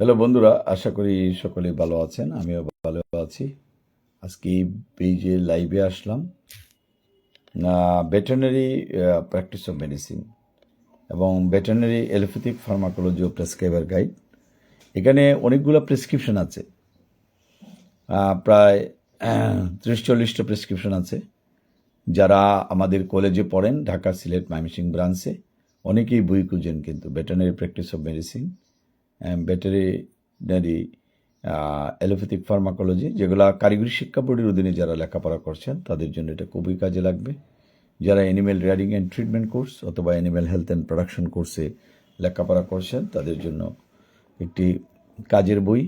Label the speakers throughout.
Speaker 1: Hello বন্ধুরা, আশা করি সকলেই ভালো আছেন, আমিও ভালো আছি। আজকে এই পেজে লাইভে আসলাম। ভেটেনারি প্র্যাকটিস অফ মেডিসিন এবং ভেটেনারি এলোপ্যাথিক ফার্মাকোলজি ও প্রেসক্রাইবার গাইড এখানে অনেকগুলো প্রেসক্রিপশন আছে। প্রায় ত্রিশ চল্লিশটা প্রেসক্রিপশন আছে। যারা আমাদের কলেজে পড়েন, ঢাকা, সিলেট মাইমিসিং ব্রাঞ্চে অনেকেই বই খুঁজেন কিন্তু veterinary practice of medicine veterinary allopathic pharmacology যেগুলো কারিগরি শিক্ষা বোর্ডের অধীনে যারা লেখাপড়া করছেন, তাদের জন্য এটা খুবই কাজে লাগবে। যারা animal rearing and treatment course অথবা অ্যানিম্যাল হেলথ অ্যান্ড প্রোডাকশন কোর্সে লেখাপড়া করছেন, তাদের জন্য একটি কাজের বই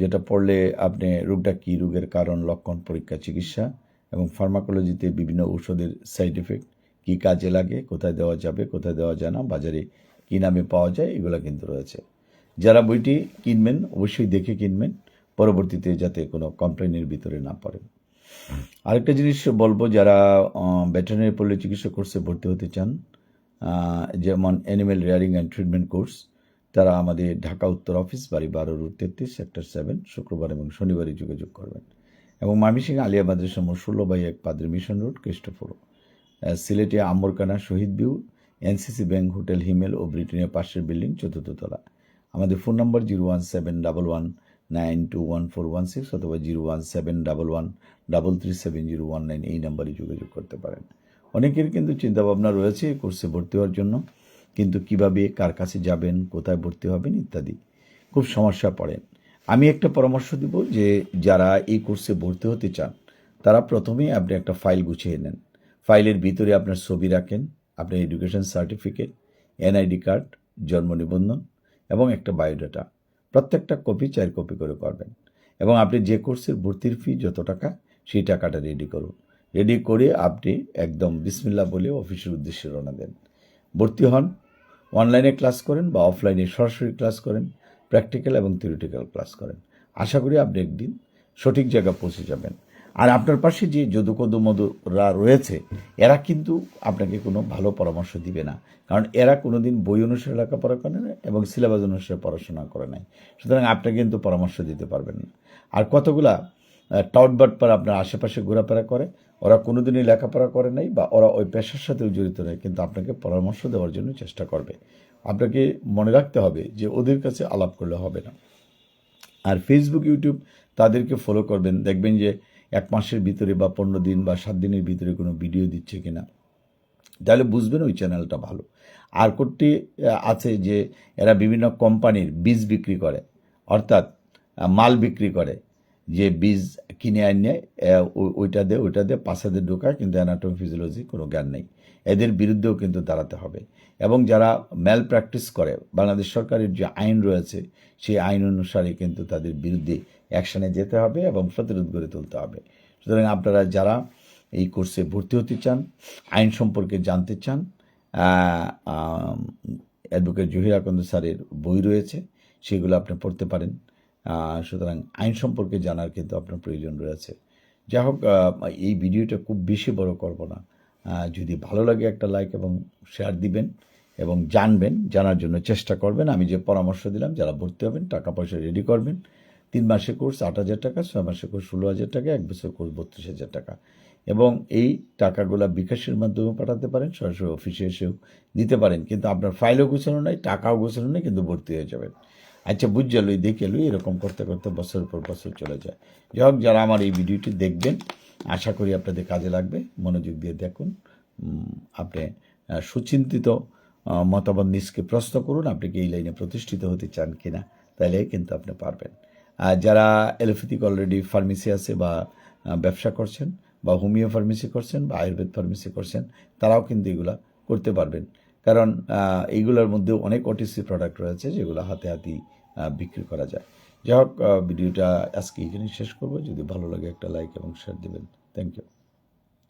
Speaker 1: যেটা পড়লে আপনি রোগটা কী রোগের কারণ, লক্ষণ, পরীক্ষা, চিকিৎসা এবং ফার্মাকোলজিতে বিভিন্ন ঔষধের সাইড এফেক্ট কী কাজে লাগে, কোথায় দেওয়া যাবে, কোথায় দেওয়া যায় না, বাজারে কী নামে পাওয়া যায়, এগুলো কিন্তু রয়েছে। যারা বইটি কিনবেন, অবশ্যই দেখে কিনবেন। পরবর্তীতে যাতে কোনো কমপ্লেনের ভিতরে না পড়েন আরেকটা জিনিস বলব, যারা ভেটেরিনারি পল্লী চিকিৎসা কোর্সে ভর্তি হতে চান যেমন animal rearing and treatment course তারা আমাদের ঢাকা উত্তর অফিস বাড়ি বারো রুট তেত্রিশ সেক্টর সেভেন শুক্রবার এবং শনিবারে যোগাযোগ করবেন। এবং মামিসিং আলিয়া মাদ্রাসা ষোলো বাই এক পাদ্রি মিশন রোড কৃষ্ণপুর সিলেটে Amberkhana Shahid view NCC bank, hotel Himel ও ব্রিটেনের পাশের বিল্ডিং, চতুর্থ তলা। আমাদের phone number zero one seven double one nine two one four one six অথবা zero one seven double one double three seven zero one nine এই নাম্বারে যোগাযোগ করতে পারেন। অনেকের কিন্তু চিন্তাভাবনা রয়েছে এই কোর্সে ভর্তি হওয়ার জন্য, কিন্তু কীভাবে, কার কাছে যাবেন, কোথায় ভর্তি হবেন ইত্যাদি। খুব সমস্যা পড়েন আমি একটা পরামর্শ দিব যে যারা এই কোর্সে ভর্তি হতে চান, তারা প্রথমেই আপনি একটা ফাইল গুছিয়ে নেন। ফাইলের ভিতরে আপনার ছবি রাখেন, আপনার এডুকেশন সার্টিফিকেট, এনআইডি কার্ড, জন্ম নিবন্ধন এবং একটা বায়োডাটা। প্রত্যেকটা কপি চার কপি করে করবেন। এবং আপনি যে কোর্সের ভর্তির ফি যত টাকা, সেই টাকাটা রেডি করুন। রেডি করে আপনি একদম বিসমিল্লা বলে অফিসের উদ্দেশ্যে রওনা দেন। ভর্তি হন অনলাইনে ক্লাস করেন বা অফলাইনে সরাসরি ক্লাস করেন প্র্যাকটিক্যাল এবং থিওরিটিক্যাল ক্লাস করেন। আশা করি আপনি একদিন সঠিক জায়গা পৌঁছে যাবেন। আর আপনার পাশে যে যদুকদু মধুরা রয়েছে, এরা কিন্তু আপনাকে কোনো ভালো পরামর্শ দিবে না। কারণ এরা কোনোদিন বই অনুসারে লেখাপড়া করে না এবং সিলেবাস অনুসারে পড়াশোনা করে নাই। সুতরাং আপনাকে কিন্তু পরামর্শ দিতে পারবেন না। আর কতগুলা টাউট বাট পর আপনার আশেপাশে ঘোরাফেরা করে, ওরা কোনোদিনই লেখাপড়া করে নাই বা ওরা ওই পেশার সাথেও জড়িত নয় কিন্তু আপনাকে পরামর্শ দেওয়ার জন্য চেষ্টা করবে। আপনাকে মনে রাখতে হবে যে ওদের কাছে আলাপ করলে হবে না। আর ফেসবুক ইউটিউব তাদেরকে ফলো করবেন। দেখবেন যে এক মাসের ভিতরে বা পনেরো দিন বা সাত দিনের ভিতরে কোনো ভিডিও দিচ্ছে কি না তাহলে বুঝবেন ওই চ্যানেলটা ভালো। আর কোটি আছে যে এরা বিভিন্ন কোম্পানির বীজ বিক্রি করে, অর্থাৎ মাল বিক্রি করে। যে বীজ কিনে আনিয়ে ওইটা দিয়ে ওইটা দিয়ে পাশাতে ঢোকা কিন্তু অ্যানাটমি ফিজিওলজি কোনো জ্ঞান নেই। এদের বিরুদ্ধেও কিন্তু দাঁড়াতে হবে। এবং যারা ম্যাল প্র্যাকটিস করে, বাংলাদেশ সরকারের যে আইন রয়েছে, সেই আইন অনুসারে কিন্তু তাদের বিরুদ্ধে অ্যাকশানে যেতে হবে এবং প্রতিরোধ গড়ে তুলতে হবে। সুতরাং আপনারা যারা এই কোর্সে ভর্তি হতে চান, আইন সম্পর্কে জানতে চান অ্যাডভোকেট জহির আকন্দ স্যারের বই রয়েছে, সেগুলো আপনি পড়তে পারেন। সুতরাং আইন সম্পর্কে জানার কিন্তু আপনার প্রয়োজন রয়েছে। যাই হোক এই ভিডিওটা খুব বেশি বড় করব না। যদি ভালো লাগে একটা লাইক এবং শেয়ার দিবেন এবং জানবেন, জানার জন্য চেষ্টা করবেন। আমি যে পরামর্শ দিলাম, যারা ভর্তি হবেন, টাকা পয়সা রেডি করবেন। তিন মাসের কোর্স আট হাজার টাকা, ছয় মাসের কোর্স ষোলো হাজার টাকা, এক বছর কোর্স বত্রিশ হাজার টাকা। এবং এই টাকাগুলো বিকাশের মাধ্যমে পাঠাতে পারেন, সরাসরি অফিসে এসেও দিতে পারেন। কিন্তু আপনার ফাইলও গোছানো নাই, টাকাও গোছানো নেই, কিন্তু ভর্তি হয়ে যাবেন। আচ্ছা বুঝ লই, দেখে লই, এরকম করতে করতে বছরের পর বছর চলে যায়। যাই হোক, যারা আমার এই ভিডিওটি দেখবেন, আশা করি আপনাদের কাজে লাগবে, মনোযোগ দিয়ে দেখুন আপনি সুচিন্তিত মতামত নিজকে প্রশ্ন করুন, আপনি কি এই লাইনে প্রতিষ্ঠিত হতে চান কি না তাহলে কিন্তু আপনি পারবেন। আর যারা এলোপ্যাথিক অলরেডি ফার্মেসি আছে বা ব্যবসা করছেন বা হোমিও ফার্মেসি করছেন বা আয়ুর্বেদ ফার্মেসি করছেন, তারাও কিন্তু এগুলা করতে পারবেন। কারণ এইগুলোর মধ্যেও অনেক ওটিসি প্রোডাক্ট রয়েছে যেগুলো হাতে হাতেই বিক্রি করা যায়। যাই হোক ভিডিওটা আজকে এখানেই শেষ করব। যদি ভালো লাগে একটা লাইক এবং শেয়ার দেবেন। Thank you